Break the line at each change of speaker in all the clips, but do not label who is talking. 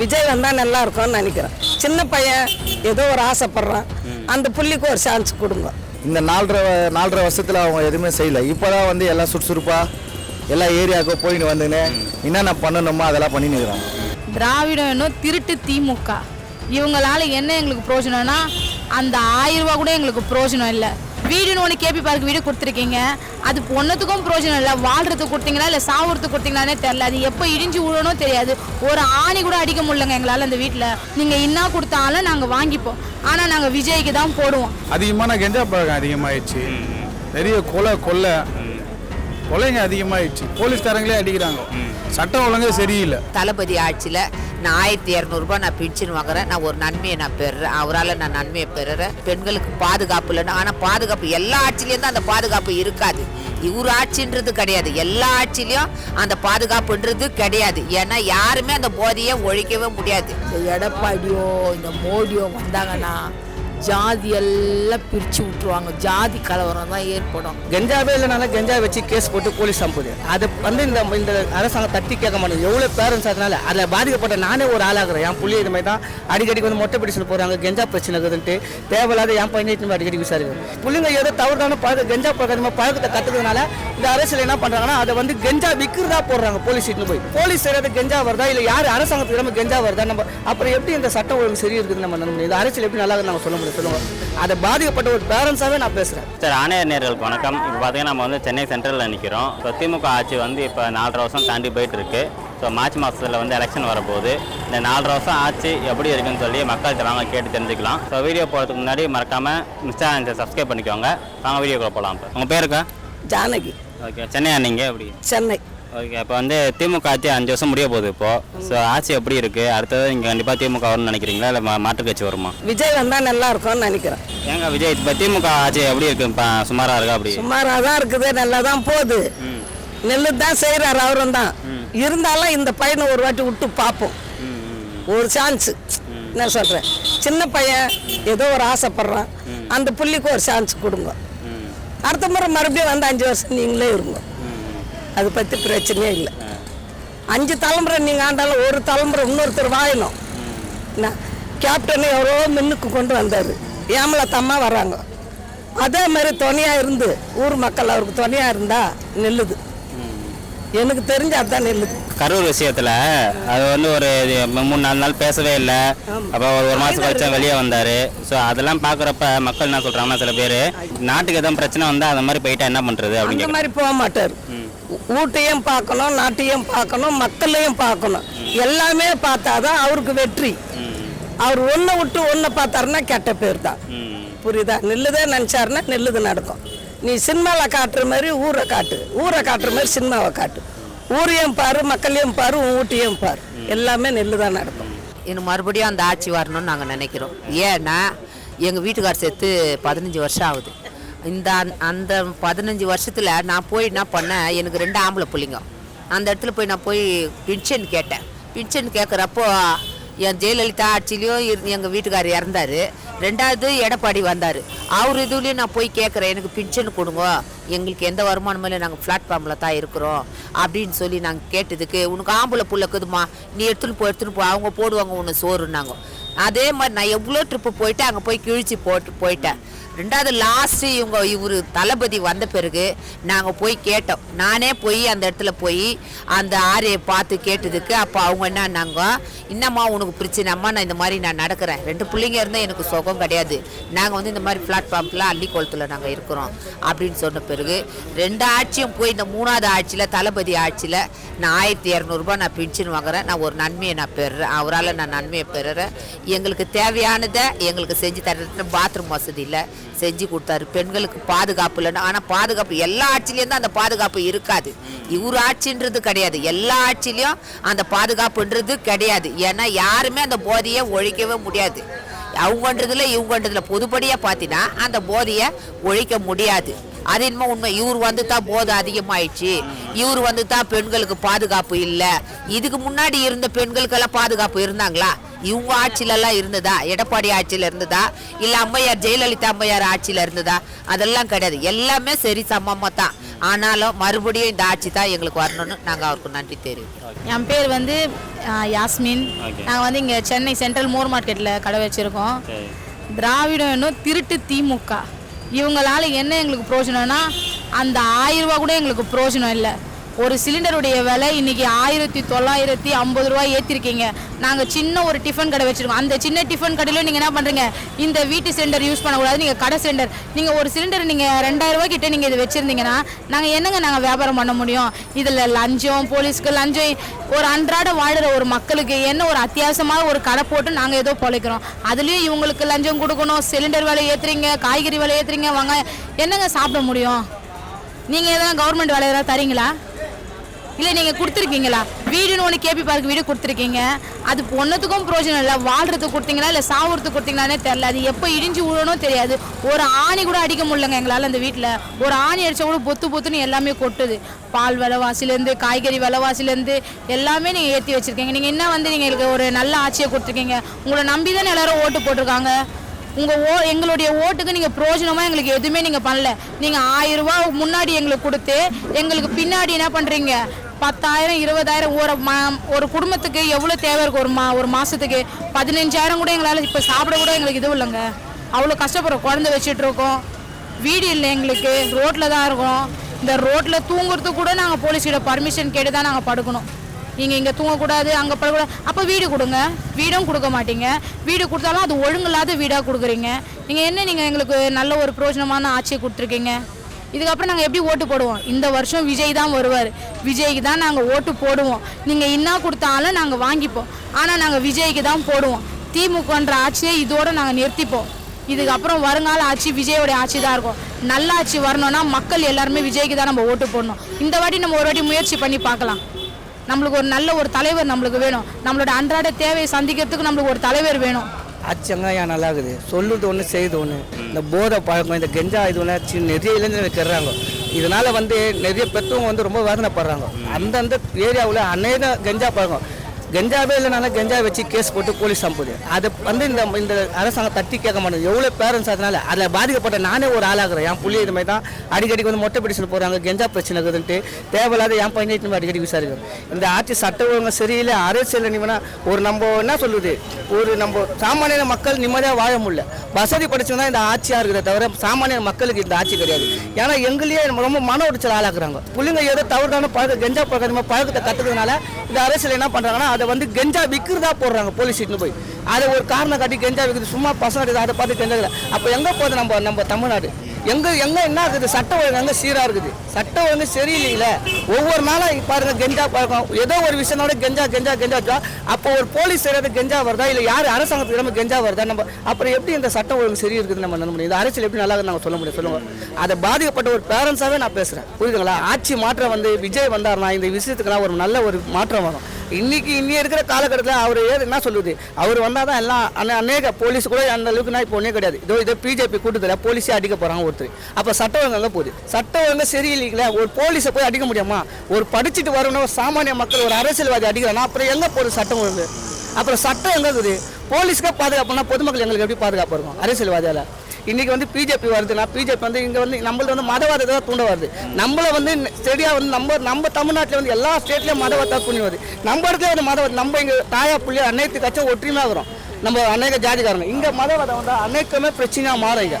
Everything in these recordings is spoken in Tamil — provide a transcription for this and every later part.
விஜய் வந்தா நல்லா இருக்கும்னு நினைக்கிறேன். சின்ன பையன் ஏதோ ஒரு ஆசைப்படுறான். அந்த புள்ளிக்கு ஒரு சான்ஸ் கொடுங்க.
இந்த நாலரை நாலரை வருஷத்தில் அவங்க எதுவுமே செய்யல. இப்போ தான் வந்து எல்லாம் சுறுசுறுப்பாக எல்லா ஏரியாவுக்கும் போயின்னு வந்துன்னு என்னென்ன பண்ணணுமோ அதெல்லாம் பண்ணின்னு இருக்கிறாங்க.
திராவிடம் இன்னும் திருட்டு திமுக. இவங்களால என்ன எங்களுக்கு பிரயோஜனம்னா அந்த ஆயிரம் ரூபா கூட எங்களுக்கு பிரயோஜனம் இல்லை. வீடுன்னு ஒன்று கேபி பார்க்கு வீடு கொடுத்துருக்கீங்க. அது ஒன்றுத்துக்கும் பிரயோஜனம் இல்லை. வாழ்றதுக்கு கொடுத்தீங்களா இல்லை சாவுறதுக்கு கொடுத்தீங்களானே தெரில அது எப்போ இடிஞ்சு விழணும் தெரியாது. ஒரு ஆணி கூட அடிக்க முடியலங்க எங்களால் அந்த வீட்டில் நீங்கள் இன்னா கொடுத்தாலும் நாங்கள் வாங்கிப்போம். ஆனால் நாங்கள் விஜய்க்கு தான் போடுவோம்.
அதிகமான கெஞ்சா பழக்கம் அதிகமாயிடுச்சு. நிறைய கொலை கொள்ளை. கொலைங்க அதிகமாயிடுச்சு. போலீஸ்காரங்களே அடிக்கிறாங்க. சட்டம் ஒழுங்கே சரியில்லை.
தளபதி ஆட்சியில் நான் ஆயிரத்தி இரநூறுபா நான் பென்ஷன் வாங்குறேன். நான் ஒரு நன்மையை நான் பெறுறேன். அவரால் நான் நன்மையை பெறுறேன். பெண்களுக்கு பாதுகாப்பு இல்லைன்னு ஆனால் பாதுகாப்பு எல்லா ஆட்சிலையும் தான் அந்த பாதுகாப்பு இருக்காது. இவர் ஆட்சின்றது கிடையாது. எல்லா ஆட்சிலையும் அந்த பாதுகாப்புன்றது கிடையாது. ஏன்னா யாருமே அந்த போதையை ஒழிக்கவே முடியாது.
இந்த எடப்பாடியோ இந்த மோடியோ வந்தாங்கன்னா ஜாதி எல்லாம் பிரித்து விட்டுருவாங்க. ஜாதி கலவரம் தான் ஏற்படும்.
கெஞ்சாவே இல்லைனால கெஞ்சா வச்சு கேஸ் போட்டு போலீஸ் அனுப்புது. அதை வந்து இந்த இந்த அரசாங்கம் தட்டி கேட்க மாட்டேன் எவ்வளோ பேரண்ட்ஸ் அதனால அதில் பாதிக்கப்பட்ட நானே ஒரு ஆளாகிறேன். என் புள்ளி இது மாதிரி தான் அடிக்கடி வந்து மொட்டை பிடிச்சு போகிறாங்க கெஞ்சா பிரச்சனை இருக்குதுன்ட்டு தேவையில்லாத என் பையனை இட்டுன்னு அடிக்கடி விசாரிக்கும் புள்ளிங்க ஏதோ தவறான பழக்க கெஞ்சா பழக்கமாக பழக்கத்தை கற்றுக்கிறதுனால இந்த அரசியல் என்ன பண்ணுறாங்கன்னா அதை வந்து கெஞ்சா விற்கிறதா போடுறாங்க போலீஸ் இட்டு போய். போலீஸ் செய்கிறது கெஞ்சா வருதா? இல்லை யார் அரசாங்கத்துக்கு நம்ம கெஞ்சா வருதா? நம்ம அப்புறம் எப்படி இந்த சட்டம் ஒழுங்கு சரி இருக்குது நம்ம இந்த அரசியல் எப்படி நல்லா நம்ம சொல்ல முடியும்? சொல்லுங்க அதை பாதிக்கப்பட்ட ஒரு பேரண்ட்ஸாகவே நான் பேசுகிறேன்
சார் ஆணையர் நேர்களுக்கு வணக்கம். இப்போ பார்த்தீங்கன்னா நம்ம வந்து சென்னை சென்ட்ரலில் நிற்கிறோம் இப்போ திமுக ஆட்சி வந்து இப்போ நாலரை வருஷம் தாண்டி போயிட்டு இருக்கு ஸோ மார்ச் மாதத்தில் வந்து எலெக்ஷன் வரப்போகுது. இந்த நாலரை வருஷம் ஆட்சி எப்படி இருக்குன்னு சொல்லி மக்கள்கிட்ட வாங்க கேட்டு தெரிஞ்சுக்கலாம். ஸோ வீடியோ போகிறதுக்கு முன்னாடி மறக்காமல் இன்ஸ்டா சப்ஸ்கிரைப் பண்ணிக்கோங்க. வாங்க வீடியோக்குள்ள போகலாம் இப்போ. உங்கள் பேருக்கா
ஜானகி.
ஓகே சென்னையா நீங்கள் எப்படி?
சென்னை.
ஓகே இப்போ வந்து திமுக ஆட்சி அஞ்சு வருஷம் முடிய போகுது இப்போ. ஸோ ஆட்சி எப்படி இருக்குது அடுத்தது இங்கே கண்டிப்பாக திமுக வரும்னு நினைக்கிறீங்களா? இல்லை மாற்றுக் கட்சி வருமா?
விஜய் வந்தா நல்லா இருக்கும்னு நினைக்கிறேன்.
ஏங்க விஜய் இப்போ திமுக ஆட்சி எப்படி இருக்கு இப்போ சுமாராக இருக்கா அப்படி?
சுமாராக தான் இருக்குது நல்லா தான் போகுது. நெல்லு தான் செய்கிறாரு அவரும் தான் இருந்தாலும் இந்த பையனை ஒரு வாட்டி விட்டு பார்ப்போம். ஒரு சான்ஸ். என்ன சொல்கிறேன் சின்ன பையன் ஏதோ ஒரு ஆசைப்படுறான். அந்த புள்ளிக்கு ஒரு சான்ஸ் கொடுங்க. அடுத்த முறை மறுபடியும் வந்து அஞ்சு வருஷம் நீங்களே இருங்க. அதை பற்றி பிரச்சனையே இல்லை. அஞ்சு தலைமுறை நீங்கள் ஆண்டாலும் ஒரு தலைமுறை இன்னொருத்தர் வாழணும். என்ன கேப்டன் எவ்வளோ மின்னுக்கு கொண்டு வந்தார். ஏமலத்தம்மா வராங்க. அதே மாதிரி துணையாக இருந்து ஊர் மக்கள் அவருக்கு துணையாக இருந்தா நெல்லுது. எனக்கு தெரிஞ்ச அதான் நெல்லுது.
கரூர் விஷயத்துல அது வந்து ஒரு மூணு நாலு நாள் பேசவே இல்லை. அப்போ ஒரு ஒரு மாதம் கழிச்சா வெளியே வந்தார். ஸோ அதெல்லாம் பார்க்குறப்ப மக்கள் என்ன சொல்கிறாங்கன்னா சில பேர் நாட்டுக்கு எதுவும் பிரச்சனை வந்தால் அந்த மாதிரி போயிட்டா என்ன பண்ணுறது அப்படிங்கிற
மாதிரி போக மாட்டார். ஊட்டையும் பார்க்கணும் நாட்டையும் பார்க்கணும் மக்களையும் பார்க்கணும். எல்லாமே பார்த்தாதான் அவருக்கு வெற்றி. அவர் ஒன்றை விட்டு ஒன்றை பார்த்தாருன்னா கெட்ட பேர் தான். புரியுதா? நெல்லுதே நினச்சாருன்னா நெல்லுது நடக்கும். நீ சினிமாவில் காட்டுற மாதிரி ஊரை காட்டு. ஊரை காட்டுற மாதிரி சினிமாவை காட்டு. ஊரையும் பாரு மக்களையும் பாரு உன் பாரு. எல்லாமே நெல்லு தான் நடக்கும்.
இன்னும் மறுபடியும் அந்த ஆட்சி வரணும்னு நாங்கள் நினைக்கிறோம். ஏன்னா எங்கள் வீட்டுக்கார் சேர்த்து பதினஞ்சு வருஷம் ஆகுது. இந்த அந்த- அந்த பதினஞ்சு வருஷத்தில் நான் போய் என்ன பண்ணேன் எனக்கு ரெண்டு ஆம்பளை பிள்ளைங்க. அந்த இடத்துல போய் நான் போய் பென்ஷன் கேட்டேன். பென்ஷன் கேட்குறப்போ என் ஜெயலலிதா ஆட்சிலையும் எங்கள் வீட்டுக்கார் இறந்தார். ரெண்டாவது எடப்பாடி வந்தார். அவர் இதுலேயும் நான் போய் கேட்குறேன் எனக்கு பென்ஷன் கொடுங்க. எங்களுக்கு எந்த வருமானமும் இல்லை நாங்கள் பிளாட்ஃபார்மில் தான் இருக்கிறோம். அப்படின்னு சொல்லி நாங்கள் கேட்டதுக்கு உனக்கு ஆம்பளை புள்ள இருக்குதுமா நீ எடுத்துன்னு போ எடுத்துன்னு போ. அவங்க போடுவாங்க உன்னை சோறுன்னாங்க. அதே மாதிரி நான் எவ்வளோ ட்ரிப்பு போயிட்டு அங்கே போய் கிழிச்சு போட்டு போயிட்டேன். ரெண்டாவது லாஸ்ட்டு இவங்க இவர் தளபதி வந்த பிறகு நாங்கள் போய் கேட்டோம். நானே போய் அந்த இடத்துல போய் அந்த ஆரையை பார்த்து கேட்டதுக்கு அப்போ அவங்க என்னன்னாங்க என்னம்மா உனக்கு பிரச்சனைம்மா நான் இந்த மாதிரி நான் நடக்கிறேன். ரெண்டு பிள்ளைங்க இருந்தால் எனக்கு சுகம் கிடையாது. நாங்கள் வந்து இந்த மாதிரி பிளாட்ஃபார்மில் அள்ளிக்கோளத்தில் நாங்கள் இருக்கிறோம். அப்படின்னு சொன்ன பிறகு ரெண்டு ஆட்சியும் போய் இந்த மூணாவது ஆட்சியில் தளபதி ஆட்சியில் நான் ஆயிரத்தி இரநூறுபா நான் பென்ஷன் வாங்குறேன். நான் ஒரு நன்மையை நான் பெறுறேன். அவரால் நான் நன்மையை பெறுறேன். எங்களுக்கு தேவையானதை எங்களுக்கு செஞ்சு தர்றது பாத்ரூம் வசதி இல்லை. செஞ்சு கொடுத்தாரு. பெண்களுக்கு பாதுகாப்பு இல்லைன்னு. ஆனால் பாதுகாப்பு எல்லா ஆட்சிலையும் தான் அந்த பாதுகாப்பு இருக்காது. இவர் ஆட்சின்றது கிடையாது. எல்லா ஆட்சிலையும் அந்த பாதுகாப்புன்றது கிடையாது. ஏன்னா யாருமே அந்த போதையை ஒழிக்கவே முடியாது. அவங்கன்றதுல இவங்கன்றதுல பொதுப்படியாக பார்த்தீங்கன்னா அந்த போதையை ஒழிக்க முடியாது. அது என்னமோ உண்மை. இவர் வந்து தான் போதை அதிகமாயிடுச்சு. இவர் வந்து தான் பெண்களுக்கு பாதுகாப்பு இல்லை. இதுக்கு முன்னாடி இருந்த பெண்களுக்கெல்லாம் பாதுகாப்பு இருந்தாங்களா? இவங்க ஆட்சியிலலாம் இருந்ததா? எடப்பாடி ஆட்சியில் இருந்ததா? இல்லை அம்மையார் ஜெயலலிதா அம்மையார் ஆட்சியில் இருந்ததா? அதெல்லாம் கிடையாது. எல்லாமே சரி சமமாக தான். ஆனாலும் மறுபடியும் இந்த ஆட்சி தான் எங்களுக்கு வரணும்னு நாங்கள் அவருக்கு நன்றி தெரிவிக்கிறோம்.
என் பேர் வந்து யாஸ்மின். நாங்கள் வந்து இங்கே சென்னை சென்ட்ரல் மோர் மார்க்கெட்டில் கடை வச்சுருக்கோம்.
சரி.
திராவிடம் இன்னும் திருட்டு திமுக. இவங்களால என்ன எங்களுக்கு பிரோஜனம்னா அந்த ஆயிரம் ரூபா கூட எங்களுக்கு பிரோஜனம் இல்லை. ஒரு சிலிண்டருடைய விலை இன்றைக்கி ஆயிரத்தி தொள்ளாயிரத்தி ஐம்பது ரூபாய் ஏற்றிருக்கீங்க நாங்கள் சின்ன ஒரு டிஃபன் கடை வச்சுருக்கோம். அந்த சின்ன டிஃபன் கடையில் நீங்கள் என்ன பண்ணுறீங்க இந்த வீட்டு சிலிண்டர் யூஸ் பண்ணக்கூடாது. நீங்கள் கடை சிலிண்டர். நீங்கள் ஒரு சிலிண்டர் நீங்கள் ரெண்டாயிரம் கிட்டே நீங்கள் இது வச்சுருந்தீங்கன்னா நாங்கள் என்னங்க நாங்கள் வியாபாரம் பண்ண முடியும்? இதில் லஞ்சம் போலீஸ்க்கு லஞ்சம் ஒரு அன்றாட வாழ்கிற ஒரு மக்களுக்கு என்ன ஒரு அத்தியாவசியமாக ஒரு கடை போட்டு நாங்கள் ஏதோ பொழைக்கிறோம். அதுலேயும் இவங்களுக்கு லஞ்சம் கொடுக்கணும். சிலிண்டர் விலை ஏற்றுறீங்க காய்கறி விலை ஏற்றுறீங்க வாங்க. என்னங்க சாப்பிட முடியும்? நீங்கள் எதனா கவர்மெண்ட் வேலை எதாவது தரீங்களா? இல்லை நீங்கள் கொடுத்துருக்கீங்களா? வீடுன்னு ஒன்று கேபி பார்க் வீடு கொடுத்துருக்கீங்க. அது ஒன்றத்துக்கும் ப்ரோஜனம் இல்லை. வாழ்றதுக்கு கொடுத்தீங்களா இல்லை சாவுறதுக்கு கொடுத்தீங்களானே தெரில அது எப்போ இடிஞ்சு விழணும் தெரியாது. ஒரு ஆணி கூட அடிக்க முடியலங்க எங்களால் அந்த வீட்டில் ஒரு ஆணி அடித்தா கூட பொத்து பொத்துன்னு எல்லாமே கொட்டுது. பால் விலைவாசிலேருந்து காய்கறி விலைவாசிலேருந்து எல்லாமே நீங்கள் ஏற்றி வச்சுருக்கீங்க. நீங்கள் என்ன வந்து நீங்கள் எங்களுக்கு ஒரு நல்ல ஆட்சியை கொடுத்துருக்கீங்க? உங்களை நம்பி தானே எல்லாரும் ஓட்டு போட்டிருக்காங்க? உங்கள் ஓ எங்களுடைய ஓட்டுக்கு நீங்கள் பிரோஜனமாக எங்களுக்கு எதுவுமே நீங்கள் பண்ணல. நீங்கள் ஆயிரம் ரூபா முன்னாடி எங்களுக்கு கொடுத்து எங்களுக்கு பின்னாடி என்ன பண்ணுறீங்க பத்தாயிரம் இருபதாயிரம் ஒரு மா ஒரு குடும்பத்துக்கு எவ்வளோ தேவை இருக்கும் ஒரு மா ஒரு மாதத்துக்கு பதினஞ்சாயிரம் கூட எங்களால் இப்போ சாப்பிட கூட எங்களுக்கு இது இல்லைங்க. அவ்வளோ கஷ்டப்படுறோம். குழந்தை வச்சிட்ருக்கோம் வீடு இல்லை எங்களுக்கு. ரோட்டில் தான் இருக்கோம். இந்த ரோட்டில் தூங்குறதுக்கு கூட நாங்கள் போலீஸ்கிட்ட பர்மிஷன் கேட்டு தான் நாங்கள் படுக்கணும். நீங்கள் இங்கே தூங்கக்கூடாது அங்கே படக்கூடாது அப்போ வீடு கொடுங்க. வீடும் கொடுக்க மாட்டீங்க. வீடு கொடுத்தாலும் அது ஒழுங்கில்லாத வீடாக கொடுக்குறீங்க. நீங்கள் என்ன நீங்கள் எங்களுக்கு நல்ல ஒரு பிரயோஜனமான ஆட்சியை கொடுத்துருக்கீங்க? இதுக்கப்புறம் நாங்கள் எப்படி ஓட்டு போடுவோம்? இந்த வருஷம் விஜய் தான் வருவார். விஜய்க்கு தான் நாங்கள் ஓட்டு போடுவோம். நீங்கள் என்ன கொடுத்தாலும் நாங்கள் வாங்கிப்போம். ஆனால் நாங்கள் விஜய்க்கு தான் போடுவோம். திமுகன்ற ஆட்சியை இதோடு நாங்கள் நிறுத்திப்போம். இதுக்கப்புறம் வருங்கால ஆட்சி விஜயோடைய ஆட்சி தான் இருக்கும். நல்ல ஆட்சி வரணும்னா மக்கள் எல்லாருமே விஜய்க்கு தான் நம்ம ஓட்டு போடணும். இந்த வாட்டி நம்ம ஒரு வாட்டி முயற்சி பண்ணி பார்க்கலாம். நம்மளுக்கு ஒரு நல்ல ஒரு தலைவர் நம்மளுக்கு வேணும். நம்மளோட அன்றாட தேவையை சந்திக்கிறதுக்கு நம்மளுக்கு ஒரு தலைவர் வேணும்.
ஏன் நல்லா இருக்குது சொல்லுறது ஒன்று செய்யுது ஒன்று இந்த போதை பழக்கம் இந்த கெஞ்சா இது ஒன்று சி- நிறைய இளைஞர்கள் கெடுறாங்க இதனால வந்து நிறைய பெற்றவங்க வந்து ரொம்ப வேதனைப்படுறாங்க. அந்தந்த ஏரியாவில் அநேக கெஞ்சா பழக்கம். கெஞ்சாவே இல்லைனால கெஞ்சா வச்சு கேஸ் போட்டு போலீஸ் அனுப்புது. அதை வந்து இந்த இந்த அரசாங்கம் தட்டி கேட்க மாட்டேங்குது. எவ்வளோ பேரண்ட்ஸ் அதனால அதில் பாதிக்கப்பட்ட நானே ஒரு ஆளாகிறேன். என் புள்ளி இது மாதிரி தான் அடிக்கடி வந்து மொட்டை பிடிச்சிட்டு போகிறாங்க கெஞ்சா பிரச்சனை இருக்குதுன்ட்டு தேவையில்லாத என் பையனை இட்டுன்னு அடிக்கடி விசாரிக்கும் இந்த ஆட்சி சட்ட ஒழுங்கு சரியில்லை அரசியல் நீ ஒரு நம்ம என்ன சொல்லுது ஒரு நம்ம சாமானிய மக்கள் நிம்மதியாக வாழ முடியல. வசதி படிச்சவங்க தான் இந்த ஆட்சியாக இருக்குதே தவிர சாமானிய மக்களுக்கு இந்த ஆட்சி கிடையாது. ஏன்னா எங்களையே நம்ம ரொம்ப மன உடைச்சல் ஆளாக்குறாங்க. பிள்ளைங்க ஏதோ தவறுதான பழக்க கெஞ்சா பழக்கமாக பழக்கத்தை கற்றுக்கிறதுனால இந்த அரசியல் என்ன பண்ணுறாங்கன்னா அதை வந்து கெஞ்சா விற்கிறதா போடுறாங்க போலீஸ் ஸ்டேஷன் போய். அதை ஒரு காரணம் காட்டி கெஞ்சா விற்கிறது சும்மா பசங்க அதை பார்த்து கெஞ்சா அப்போ எங்கே போகுது நம்ம நம்ம தமிழ்நாடு? எங்கே எங்கே என்ன இருக்குது? சட்ட ஒழுங்கு அங்கே சீராக இருக்குது. சட்ட ஒழுங்கு சரியில்லையில. ஒவ்வொரு நாளும் பாருங்க கெஞ்சா பழக்கம். ஏதோ ஒரு விஷயத்தோட கெஞ்சா கெஞ்சா கெஞ்சா அப்போ ஒரு போலீஸ் செய்யறது கெஞ்சா வருதா? இல்லை யார் அரசாங்கத்துக்கு நம்ம கெஞ்சா வருதா? நம்ம அப்புறம் எப்படி இந்த சட்ட ஒழுங்கு சரி இருக்குது நம்ம நம்ப முடியும்? இந்த அரசியல் எப்படி நல்லா நாங்கள் சொல்ல முடியும்? சொல்லுங்க. அதை பாதிக்கப்பட்ட ஒரு பேரண்ட்ஸாகவே நான் பேசுகிறேன் புரியுதுங்களா? ஆட்சி மாற்றம் வந்து விஜய் வந்தார்னா இந்த விஷயத்துக்கெல்லாம் ஒரு நல்ல ஒரு மாற்றம் வரும். இன்னைக்கு இன்னி இருக்கிற காலகட்டத்தில் அவர் ஏது என்ன சொல்லுது? அவர் வந்தால் தான் எல்லாம் அநே- அநேக போலீஸ் கூட அந்த அளவுக்கு நான் இப்போ ஒன்றே கிடையாது. இதோ இதோ பிஜேபி கூட்டத்தில் போலீஸே அடிக்க போகிறாங்க ஒருத்தர். அப்போ சட்ட ஒழுங்கு போகுது? சட்ட ஒழுங்கு சரியில்லைங்களே ஒரு போலீஸை போய் அடிக்க முடியுமா? ஒரு படிச்சுட்டு வரணும் ஒரு சாமானிய மக்கள் ஒரு அரசியல்வாதி அடிக்கிறானா? அப்புறம் எங்கே போகுது சட்டம் ஒழுங்கு? அப்புறம் சட்டம் எங்கே இருக்குது? போலீஸ்க்கே பாதுகாப்புனா பொதுமக்கள் எங்களுக்கு எப்படி பாதுகாப்பு இருக்கும்? அரசியல்வாதியால். இன்னைக்கு வந்து பிஜேபி வருதுன்னா பிஜேபி வந்து இங்க வந்து நம்மளது வந்து மதவாதத்தை தான் தூண்ட வருது. நம்மள வந்து ஸ்டெடியா வந்து நம்ம நம்ம தமிழ்நாட்டில் வந்து எல்லா ஸ்டேட்லயும் மதவாதத்தை துணி வருது. நம்ம இடத்துல வந்து மதவாதம் நம்ம இங்க தாயா புள்ளி அனைத்து கட்சியும் ஒற்றுமையா நம்ம அநேக ஜாதிக்காரங்க. இங்க மதவாதம் வந்து அநேகமே பிரச்சனையா மாறும் இங்க.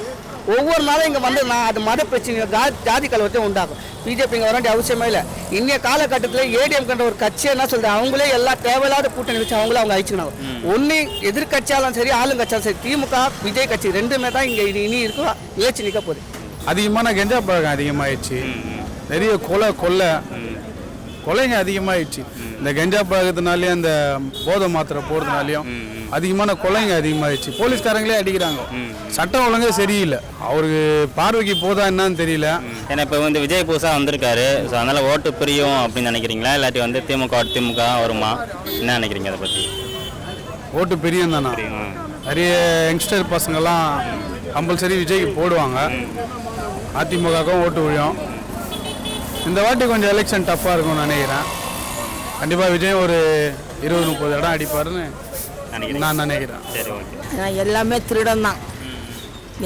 ஒவ்வொரு நாளும் இங்க வந்து நான் அது மத பிரச்சனை ஜா- ஜாதி கலவரத்தை உண்டாகும் பிஜேபி இங்க வர வேண்டிய அவசியமே இல்லை. இன்னைய காலகட்டத்தில் ஏடிஎம் கண்ட ஒரு கட்சியை என்ன சொல்றது? அவங்களே எல்லா தேவையில்லாத கூட்டணி வச்சு அவங்களே அவங்க அழிச்சுக்கணும். ஒன்று எதிர்கட்சியாலும் சரி ஆளுங்கட்சியாலும் சரி திமுக விஜய் கட்சி ரெண்டுமே தான் இங்க இனி இனி இருக்கும் நிகழ்ச்சி நிற்க போகுது.
அதிகமான கெஞ்சா பழக்கம் அதிகமாயிடுச்சு. நிறைய கொலை கொள்ளை. கொலைங்க அதிகமாயிடுச்சு. இந்த கெஞ்சா பழக்கத்தினாலேயும் அந்த போதை மாத்திரை போகிறதுனாலையும் அதிகமான கொலைங்க அதிகமாயிடுச்சு. போலீஸ்காரங்களே அடிக்கிறாங்க. சட்டம் ஒழுங்கே சரியில்லை. அவருக்கு பார்வைக்கு போதா என்னன்னு தெரியல.
ஏன்னா இப்போ வந்து விஜய் புதுசாக வந்திருக்காரு. ஸோ அதனால் ஓட்டு பிரியும் அப்படின்னு நினைக்கிறீங்களா? இல்லாட்டி வந்து திமுக திமுக வருமா? என்ன நினைக்கிறீங்க அதை பற்றி
ஓட்டு பெரியம் தானா? நிறைய யங்ஸ்டர் பசங்கெல்லாம் கம்பல்சரி விஜய்க்கு போடுவாங்க. அதிமுகவுக்கும் ஓட்டு விழும். இந்த வாட்டி கொஞ்சம் எலெக்ஷன் டஃப்பாக இருக்கும்னு நினைக்கிறேன். கண்டிப்பாக விஜய் ஒரு இருபது முப்பது இடம் அடிப்பாருன்னு
நினைக்கிறேன்
நான் நினைக்கிறேன்.
சரி ஓகே.
ஏன்னா எல்லாமே திருடன் தான்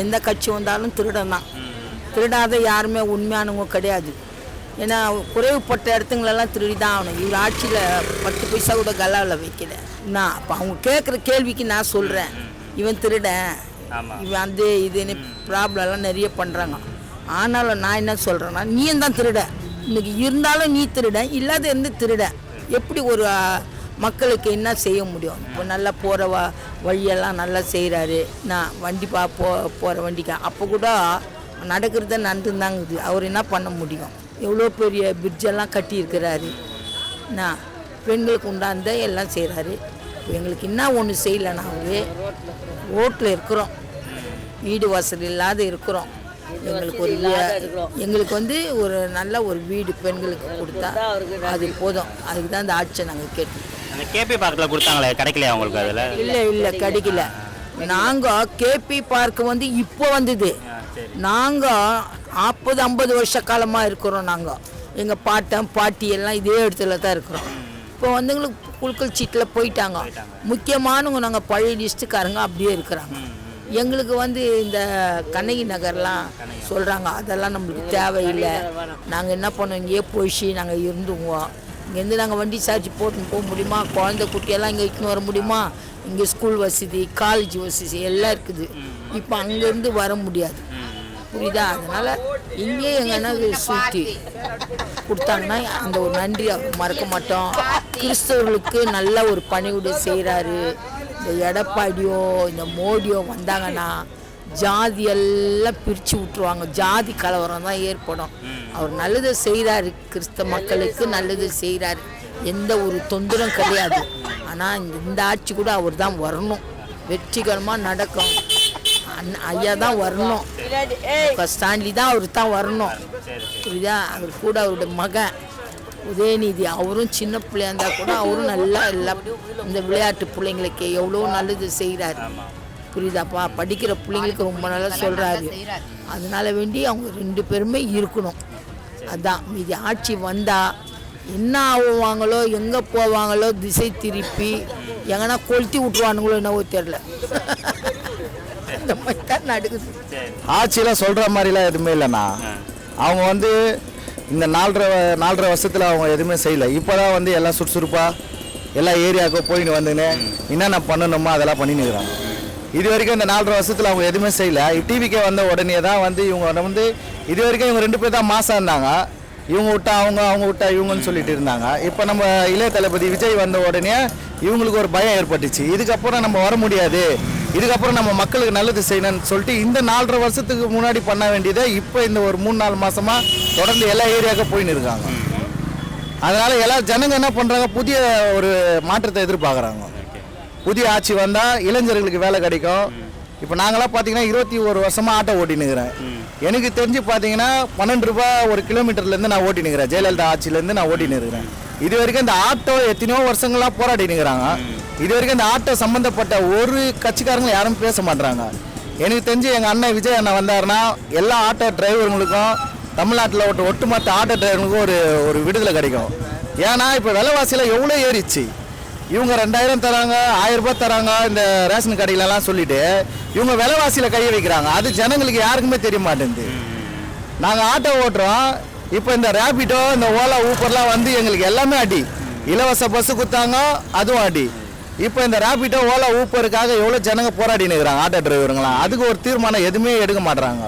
எந்த கட்சி வந்தாலும் திருடன் தான் திருடாத யாருமே உண்மையானவங்க கிடையாது. ஏன்னா குறைவுப்பட்ட இடத்துங்களெல்லாம் திருடி தான் ஆகணும். இவர் ஆட்சியில் பத்து பைசா கூட கல்லாவில் வைக்கல. நான் அப்போ அவங்க கேட்குற கேள்விக்கு நான் சொல்கிறேன் இவன் திருடன். இவன் அந்த இதுன்னு ப்ராப்ளம்லாம் நிறைய பண்ணுறாங்க ஆனாலும் நான் என்ன சொல்கிறேன்னா நீயும் தான் திருட. இன்னைக்கு இருந்தாலும் நீ திருட இல்லாத இருந்து திருட. எப்படி ஒரு மக்களுக்கு என்ன செய்ய முடியும்? இப்போ நல்லா போகிற வ வழியெல்லாம் நல்லா செய்கிறாரு நான் வண்டி பா போ போகிற வண்டிக்கு. அப்போ கூட நடக்கிறத நடந்துருந்தாங்குது அவர் என்ன பண்ண முடியும்? எவ்வளோ பெரிய பிரிட்ஜெல்லாம் கட்டியிருக்கிறாரு. நான் பெண்களுக்கு உண்டாந்த எல்லாம் செய்கிறாரு எங்களுக்கு என்ன ஒன்று செய்யலைன்னா அவரு ரோட்டில் இருக்கிறோம். வீடு வசதி இல்லாத இருக்கிறோம். எங்களுக்கு ஒரு எங்களுக்கு வந்து ஒரு நல்ல ஒரு வீடு பெண்களுக்கு கொடுத்தா அது போதும். அதுக்கு தான் இந்த ஆட்சியை நாங்கள் கேட்டோம்
அந்த கேபி பார்க்கில் கொடுத்தாங்களே கிடைக்கலையா உங்களுக்கு அதில்?
இல்லை இல்லை கிடைக்கல. நாங்கள் கேபி பார்க் வந்து இப்போ வந்தது. நாங்கள் நாற்பது ஐம்பது வருஷ காலமாக இருக்கிறோம் நாங்கள் எங்கள் பாட்டன் பாட்டி எல்லாம் இதே இடத்துல தான் இருக்கிறோம். இப்போ வந்துங்களுக்கு குழுக்கள் சீட்டில் போயிட்டாங்க. முக்கியமானவங்க நாங்கள் பழைய லிஸ்ட்டுக்காரங்க அப்படியே இருக்கிறாங்க. எங்களுக்கு வந்து இந்த கண்ணகி நகர்லாம் சொல்கிறாங்க அதெல்லாம் நம்மளுக்கு தேவையில்லை. நாங்கள் என்ன பண்ணோம் இங்கேயே போயிச்சு நாங்கள் இருந்துக்குவோம். இங்கேருந்து நாங்கள் வண்டி சார்ஜ் போட்டுன்னு போக முடியுமா? குழந்தை குட்டியெல்லாம் இங்கே இட்டுன்னு வர முடியுமா? இங்கே ஸ்கூல் வசதி காலேஜ் வசதி எல்லாம் இருக்குது. இப்போ அங்கேருந்து வர முடியாது. புரியுதா? அதனால் இங்கேயே எங்கன்னா சுற்றி கொடுத்தாங்கன்னா அந்த ஒரு நன்றி மறக்க மாட்டோம். கிறிஸ்தவர்களுக்கு நல்ல ஒரு பணிவிடை செய்கிறாரு இந்த எடப்பாடியோ இந்த மோடியோ வந்தாங்கன்னா ஜாதி எல்லாம் பிரித்து விட்டுருவாங்க. ஜாதி கலவரம் தான் ஏற்படும். அவர் நல்லது செய்கிறாரு கிறிஸ்தவ மக்களுக்கு நல்லது செய்கிறாரு எந்த ஒரு தொந்தரம் கிடையாது. ஆனால் இந்த ஆட்சி கூட அவர் தான் வரணும். வெற்றிகரமாக நடக்கும். அண்ணா ஐயா தான் வரணும். இப்போ ஸ்டான்லி தான் அவர் தான் வரணும். புரியுதா? அவர் கூட அவருடைய மகன் உதயநிதி அவரும் சின்ன பிள்ளையா இருந்தால் கூட அவரும் நல்லா எல்லா இந்த விளையாட்டு பிள்ளைங்களுக்கு எவ்வளோ நல்லது செய்கிறாரு புரியுதாப்பா? படிக்கிற பிள்ளைங்களுக்கு ரொம்ப நல்லா சொல்கிறாரு அதனால வேண்டி அவங்க ரெண்டு பேருமே இருக்கணும். அதான் மீதி ஆட்சி வந்தால் என்ன ஆகுவாங்களோ எங்கே போவாங்களோ திசை திருப்பி எங்கன்னா கொளுத்தி விட்டுருவானுங்களோ என்னவோ தெரில இந்த மாதிரி தான் நடக்குது.
ஆட்சியில் சொல்கிற மாதிரிலாம் எதுவுமே இல்லைண்ணா. அவங்க வந்து இந்த நாலரை வ- நாலரை வருஷத்தில் அவங்க எதுவுமே செய்யலை. இப்போ தான் வந்து எல்லாம் சுறுசுறுப்பாக எல்லா ஏரியாவுக்கும் போயின்னு வந்துன்னு என்னென்ன பண்ணணுமோ அதெல்லாம் பண்ணின்னு இருக்கிறாங்க. இது வரைக்கும் இந்த நாலரை வருஷத்தில் அவங்க எதுவுமே செய்யலை. டிவிக்கே வந்த உடனே தான் வந்து இவங்க வந்து இது வரைக்கும் இவங்க ரெண்டு பேர் தான் மாசம் இருந்தாங்க. இவங்க விட்டா அவங்க அவங்க விட்டா இவங்கன்னு சொல்லிட்டு இருந்தாங்க. இப்போ நம்ம இளைய தளபதி விஜய் வந்த உடனே இவங்களுக்கு ஒரு பயம் ஏற்பட்டுச்சு. இதுக்கப்புறம் நம்ம வர முடியாது. இதுக்கப்புறம் நம்ம மக்களுக்கு நல்லது செய்யணும்னு சொல்லிட்டு இந்த நாலரை வருஷத்துக்கு முன்னாடி பண்ண வேண்டியதை இப்போ இந்த ஒரு மூணு நாலு மாசமா தொடர்ந்து எல்லா ஏரியாவுக்கும் போயின்னு இருக்காங்க. அதனால எல்லா ஜனங்க என்ன பண்றாங்க? புதிய ஒரு மாற்றத்தை எதிர்பார்க்குறாங்க. புதிய ஆட்சி வந்தால் இளைஞர்களுக்கு வேலை கிடைக்கும். இப்போ நாங்களாம் பார்த்தீங்கன்னா இருபத்தி ஒரு வருஷமாக ஆட்டோ ஓட்டினுக்கிறேன் எனக்கு தெரிஞ்சு பார்த்தீங்கன்னா பன்னெண்டு ரூபா ஒரு கிலோமீட்டர்லேருந்து நான் ஓட்டினுக்கிறேன் ஜெயலலிதா ஆட்சியிலேருந்து நான் ஓட்டினுக்கிறேன் இது வரைக்கும் இந்த ஆட்டோ எத்தனையோ வருஷங்களாக போராடினுக்கிறாங்க இது வரைக்கும் இந்த ஆட்டோ சம்மந்தப்பட்ட ஒரு கட்சிக்காரங்களும் யாரும் பேச மாட்டுறாங்க எனக்கு தெரிஞ்சு எங்கள் அண்ணன் விஜய் அண்ணன் வந்தாருன்னா எல்லா ஆட்டோ டிரைவருங்களுக்கும் தமிழ்நாட்டில் ஒட்டு ஒட்டுமொத்த ஆட்டோ டிரைவருங்களுக்கும் ஒரு ஒரு விடுதலை கிடைக்கும். ஏன்னா இப்போ விலைவாசியில் எவ்வளோ ஏறிச்சு? இவங்க ரெண்டாயிரம் தராங்க ஆயிரம் ரூபாய் தராங்க இந்த ரேஷன் கடையிலலாம் சொல்லிட்டு இவங்க விலைவாசியில் கையை வைக்கிறாங்க. அது ஜனங்களுக்கு யாருக்குமே தெரிய மாட்டேங்குது. நாங்கள் ஆட்டோ ஓட்டுறோம். இப்போ இந்த ரேபிட்டோ இந்த ஓலா ஊப்பர்லாம் வந்து எங்களுக்கு எல்லாமே அடி. இலவச பஸ்ஸு கொடுத்தாங்க அதுவும் அடி. இப்போ இந்த ரேபிட்டோ ஓலா ஊப்பருக்காக எவ்வளோ ஜனங்க போராடின்னு இருக்கிறாங்க ஆட்டோ டிரைவருங்களாம். அதுக்கு ஒரு தீர்மானம் எதுவுமே எடுக்க மாட்டுறாங்க.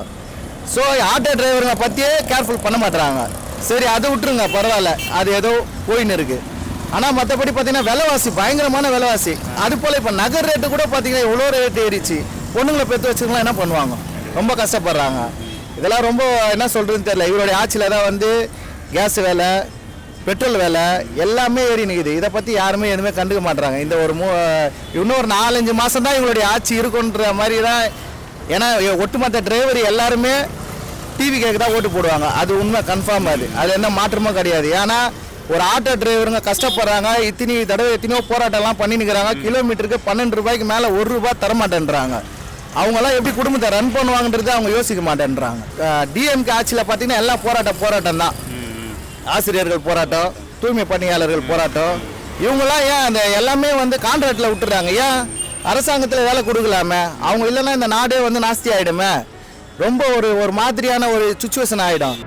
ஸோ ஆட்டோ டிரைவருங்க பற்றியே கேர்ஃபுல் பண்ண மாட்டுறாங்க. சரி அதை விட்டுருங்க பரவாயில்ல. அது ஏதோ போயின்னு இருக்குது ஆனால் மற்றபடி பார்த்தீங்கன்னா விலைவாசி பயங்கரமான விலைவாசி. அது போல் இப்போ நகர் ரேட்டு கூட பார்த்தீங்கன்னா இவ்வளோ ரேட் ஏறிச்சு? பொண்ணுங்களை பெற்று வச்சுக்கலாம் என்ன பண்ணுவாங்க? ரொம்ப கஷ்டப்படுறாங்க. இதெல்லாம் ரொம்ப என்ன சொல்கிறதுன்னு தெரியல. இவருடைய ஆட்சியில் தான் வந்து கேஸ் வேலை பெட்ரோல் விலை எல்லாமே ஏறி நிற்குது இதை பற்றி யாருமே எதுவுமே கண்டுக்க மாட்றாங்க. இந்த ஒரு மூ இன்னும் ஒரு நாலஞ்சு மாதம் தான் இவங்களுடைய ஆட்சி இருக்குன்ற மாதிரி தான் ஏன்னா ஒட்டுமொத்த டிரைவர் எல்லாருமே டிவி கேட்க தான் ஓட்டு போடுவாங்க. அது உண்மை கன்ஃபார்ம் அது. அது என்ன மாற்றமும் கிடையாது. ஏன்னா ஒரு ஆட்டோ டிரைவருங்க கஷ்டப்படுறாங்க இத்தனி தடவை எத்தனையோ போராட்டம்லாம் பண்ணினுக்கிறாங்க கிலோமீட்டருக்கு பன்னெண்டு ரூபாய்க்கு மேலே ஒரு ரூபாய் தரமாட்டேன்றாங்க. அவங்கெல்லாம் எப்படி குடும்பத்தை ரன் பண்ணுவாங்கன்றது அவங்க யோசிக்க மாட்டேன்றாங்க. டிஎம்கே ஆட்சியில் பார்த்தீங்கன்னா எல்லாம் போராட்டம் போராட்டம் தான் ஆசிரியர்கள் போராட்டம் தூய்மை பணியாளர்கள் போராட்டம். இவங்கெல்லாம் ஏன் அந்த எல்லாமே வந்து கான்ட்ராக்டில் விட்டுறாங்க? ஏன் அரசாங்கத்தில் வேலை கொடுக்கலாமே? அவங்க இல்லைன்னா இந்த நாடே வந்து நாஸ்தி ஆகிடுமே ரொம்ப ஒரு ஒரு மாதிரியான ஒரு சுச்சுவேஷன் ஆகிடும்